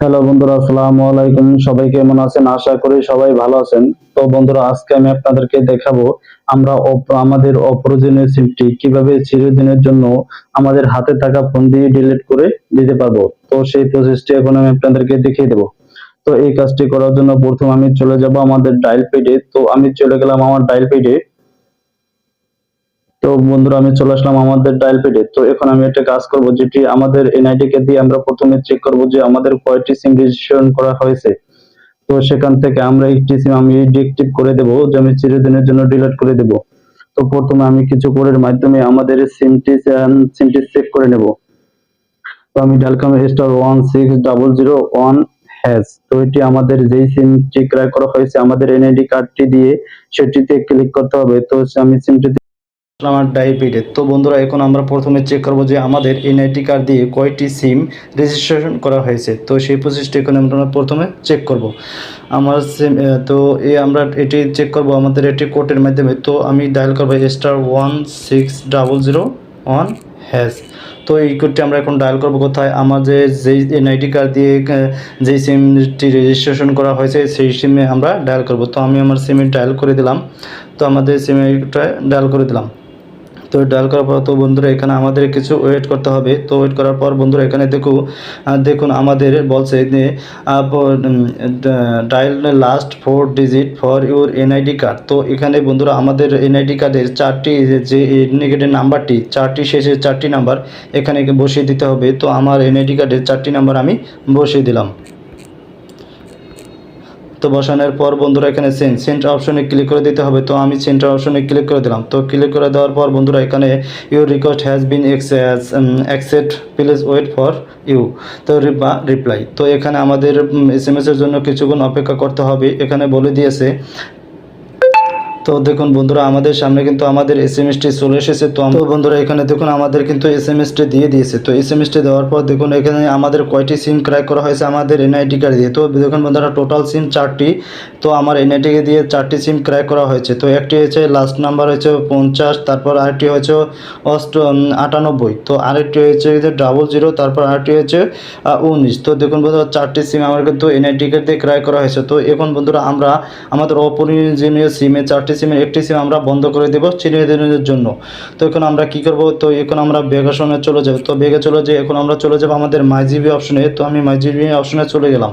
Hello বন্ধুরা, আসসালামু আলাইকুম। সবাই কেমন আছেন? আশা করি সবাই ভালো আছেন। তো বন্ধুরা, আজকে আমি আপনাদেরকে দেখাবো আমরা আমাদের অপ্রয়োজনীয় সিমটি কীভাবে চিরদিনের জন্য আমাদের হাতে থাকা ফোন দিয়ে ডিলিট করে দিতে পারব। তো সেই প্রসেসটি এখন আমি আপনাদেরকে দেখিয়ে দেবো। তো এই কাজটি করার জন্য প্রথম আমি চলে যাব আমাদের ডায়াল পেডে তো আমি চলে গেলাম আমার ডায়াল পেডে তো বন্ধুরা, আমি চলে আসলাম আমাদের ডায়াল পেডে তো এখন আমি একটা কাজ করব, যেটি আমাদের এনআইডি কে দিয়ে আমরা প্রথমে চেক করব যে আমাদের কয়টি সিম রেজিস্ট্রেশন করা হয়েছে। তো সেখান থেকে আমরা একটি সিম আমি ডিএক্টিভ করে দেব, যে আমি চিরদিনের জন্য ডিলিট করে দেব। তো প্রথমে আমি কিছু কোডের মাধ্যমে আমাদের সিমটি সিমটি চেক করে নেব। তো আমি ডায়াল করলাম star one six double zero one hash তো এটি আমাদের যেই সিমটি ক্রয় করা হয়েছে, আমাদের এনআইডি কার্ডটি দিয়ে সেটিতে ক্লিক করতে হবে। তো আমি সিমটি আমার ডায়াবেটে তো বন্ধুরা, এখন আমরা প্রথমে চেক করব যে আমাদের এনআইটি কার্ড দিয়ে কয়টি সিম রেজিস্ট্রেশন করা হয়েছে। তো সেই প্রসেসটি এখন আমরা প্রথমে চেক করব। আমার সিম তো এ আমরা এটি চেক করব আমাদের একটি কোডের মাধ্যমে। তো আমি ডায়াল করব star one six double zero one hash তো এই কোডটি আমরা এখন ডায়াল করব কোথায়? আমাদের যেই এনআইডি কার্ড দিয়ে যেই সিমটি রেজিস্ট্রেশন করা হয়েছে, সেই সিমে আমরা ডায়াল করব। তো আমি আমার সিমে ডায়াল করে দিলাম। তো আমাদের সিমে ডায়াল করে দিলাম। তো ডায়াল করার পর তো বন্ধুরা এখানে আমাদের কিছু ওয়েট করতে হবে। তো ওয়েট করার পর বন্ধুরা এখানে আহ, দেখুন আমাদের বলছে যে dial last four digit for your NID card তো এখানে বন্ধুরা আমাদের এনআইডি কার্ডের চারটি যে ইন্ডিকেটেড নাম্বারটি চারটি শেষে চারটি নাম্বার এখানে বসিয়ে দিতে হবে। তো আমার এনআইডি কার্ডের চারটি নাম্বার আমি বসিয়ে দিলাম। তো বসানোর পর বন্ধুরা এখানে সেন্ট সেন্ট অপশনে ক্লিক করে দিতে হবে। তো আমি সেন্টার অপশনে ক্লিক করে দিলাম। তো ক্লিক করে দেওয়ার পর বন্ধুরা এখানে your request has been accept please wait for you তো বা রিপ্লাই তো এখানে আমাদের এস এর জন্য কিছুক্ষণ অপেক্ষা করতে হবে। এখানে বলে দিয়েছে তো দেখুন বন্ধুরা, আমাদের সামনে কিন্তু আমাদের এস এম এসটি চলে এসেছে। তো বন্ধুরা, এখানে দেখুন, আমাদের কিন্তু এস এম এসটি দিয়ে দিয়েছে। তো এস এম এসটি দেওয়ার পর দেখুন, এখানে আমাদের কয়টি সিম ক্রাই করা হয়েছে আমাদের এনআইডি কার্ড দিয়ে। তো দেখুন বন্ধুরা টোটাল সিম চারটি। তো আমার এনআইডি দিয়ে চারটি সিম ক্রাই করা হয়েছে। তো একটি হচ্ছে লাস্ট নাম্বার হয়েছে পঞ্চাশ, তারপর আরেকটি হয়েছে অষ্ট আটানব্বই। তো আরেকটি হচ্ছে যে ডাবল জিরো তারপর আরেকটি হচ্ছে উনিশ। তো দেখুন বন্ধুরা, চারটি সিম আমার কিন্তু এনআইডি কার্ড দিয়ে ক্রাই করা হয়েছে। তো এখন বন্ধুরা, আমরা আমাদের অপরিজনীয় সিমে চারটি সিমের একটি সিম আমরা বন্ধ করে দেবো চিরদিনের জন্য। তো এখন আমরা কি করব? তো এখন আমরা বেগাসনে চলে যাব। তো বেগে চলে যে এখন আমরা চলে যাব আমাদের মাইজিবি অপশনে তো আমি মাইজিবি অপশনে চলে গেলাম।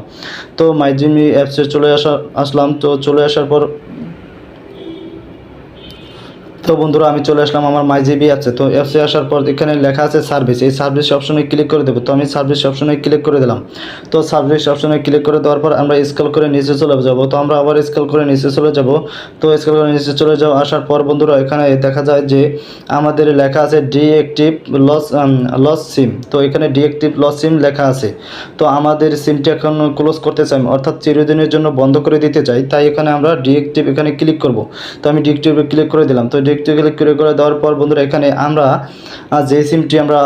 তো মাইজিবি অ্যাপসে চলে আসা, আসলাম। তো চলে আসার পর তো বন্ধুরা, আমি চলে আসলাম আমার মাই জিবি আছে তো অ্যাপসে আসার পর এখানে লেখা আছে সার্ভিস এই সার্ভিস অপশনে ক্লিক করে দেবো। তো আমি সার্ভিস অপশনে ক্লিক করে দিলাম। তো সার্ভিস অপশনে ক্লিক করে দেওয়ার পর আমরা স্কেল করে নিচে চলে যাব। তো আমরা আবার স্কেল করে নিচে চলে যাব। তো স্কেল করে নিচে চলে যাও আসার পর বন্ধুরা, এখানে দেখা যায় যে আমাদের লেখা আছে ডিএক্টিভ লস লস সিম তো এখানে ডিএক্টিভ লস সিম লেখা আছে। তো আমাদের সিমটি এখন ক্লোজ করতে চাই। অর্থাৎ চিরদিনের জন্য বন্ধ করে দিতে চাই। তাই এখানে আমরা ডিএক্টিভ এখানে ক্লিক করব। তো আমি ডিএক্টিভে ক্লিক করে দিলাম। তো ডিএক্টিভ ক্লিক করে দেওয়ার পর, বন্ধুরা, এখানে আমরা যে সিমটি আমরা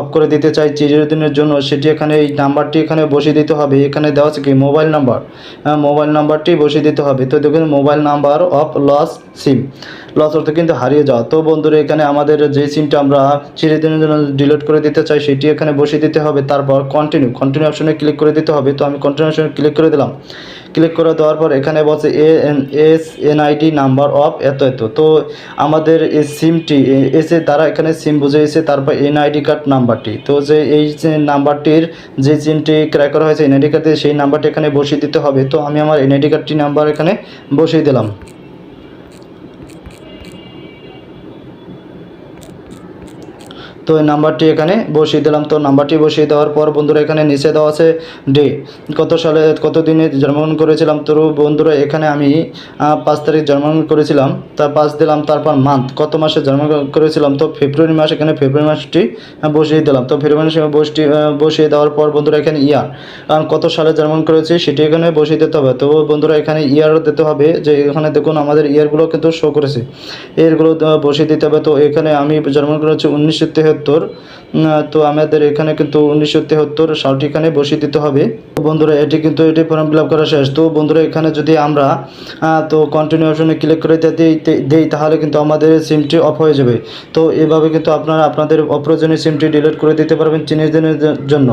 অফ করে দিতে চাই চিরদিনের জন্য, সেটি এখানে এই নাম্বারটি এখানে বসিয়ে দিতে হবে। এখানে দেওয়া আছে কি? Mobile number. মোবাইল নাম্বারটি বসিয়ে দিতে হবে। তো দেখুন, mobile number of loss sim loss অর্থ কিন্তু হারিয়ে যাওয়া। তো বন্ধুরা, এখানে আমাদের যে সিমটা আমরা চিরদিনের জন্য ডিলিট করে দিতে চাই, সেটি এখানে বসিয়ে দিতে হবে। তারপর কন্টিনিউ কন্টিনিউ অপশনে ক্লিক করে দিতে হবে। তো আমি কন্টিনিউ অপশনে ক্লিক করে দিলাম। ক্লিক করে দেওয়ার পর এখানে বলছে A N, S NID number of এত এত। তো আমাদের এই সিমটি এসে তারা এখানে সিম বুঝিয়েছে তারপর এনআইডি কার্ড নাম্বারটি। তো যে এই নাম্বারটির যে সিমটি ক্রয় করা হয়েছে এনআইডি কার্ডে সেই নাম্বারটি এখানে বসিয়ে দিতে হবে। তো আমি আমার এনআইডি কার্ডটি নাম্বার এখানে বসিয়ে দিলাম। তো এই নাম্বারটি এখানে বসিয়ে দিলাম। তো নাম্বারটি বসিয়ে দেওয়ার পর বন্ধুরা এখানে নিচে দেওয়া আছে ডে। কত সালে, কত দিনে জন্মগ্রহণ করেছিলাম? তো বন্ধুরা এখানে আমি পাঁচ তারিখ জন্মগ্রহণ করেছিলাম। তা পাঁচ দিলাম, তারপর মান্থ কত মাসে জন্মগ্রহণ করেছিলাম? তো ফেব্রুয়ারি মাস, এখানে ফেব্রুয়ারি মাসটি বসিয়ে দিলাম। তো ফেব্রুয়ারি মাসে বসটি বসিয়ে দেওয়ার পর বন্ধুরা এখানে ইয়ার কারণ কত সালে জন্মগ্রহণ করেছি সেটি এখানে বসিয়ে দিতে হবে। তো বন্ধুরা এখানে ইয়ার দিতে হবে, যে এখানে দেখুন আমাদের ইয়ারগুলো কিন্তু শো করেছে। এরগুলো বসিয়ে দিতে হবে। তো এখানে আমি জন্মগ্রহণ করেছি উনিশশো তেহাত্তর তো আমাদের এখানে কিন্তু উনিশশো তেহাত্তর সালটি এখানে বসিয়ে দিতে হবে। বন্ধুরা, এটি কিন্তু এটি ফর্ম ফিল করা শেষ। তো বন্ধুরা, এখানে যদি আমরা তো কন্টিনিউ অপশনে ক্লিক করে দিই দেই, তাহলে কিন্তু আমাদের সিমটি অফ হয়ে যাবে। তো এভাবে কিন্তু আপনারা আপনাদের অপ্রয়োজনীয় সিমটি ডিলিট করে দিতে পারবেন তিরিশ দিনের জন্য।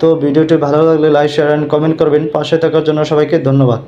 তো ভিডিওটি ভালো লাগলে লাইক শেয়ার অ্যান্ড কমেন্ট করবেন। পাশে থাকার জন্য সবাইকে ধন্যবাদ।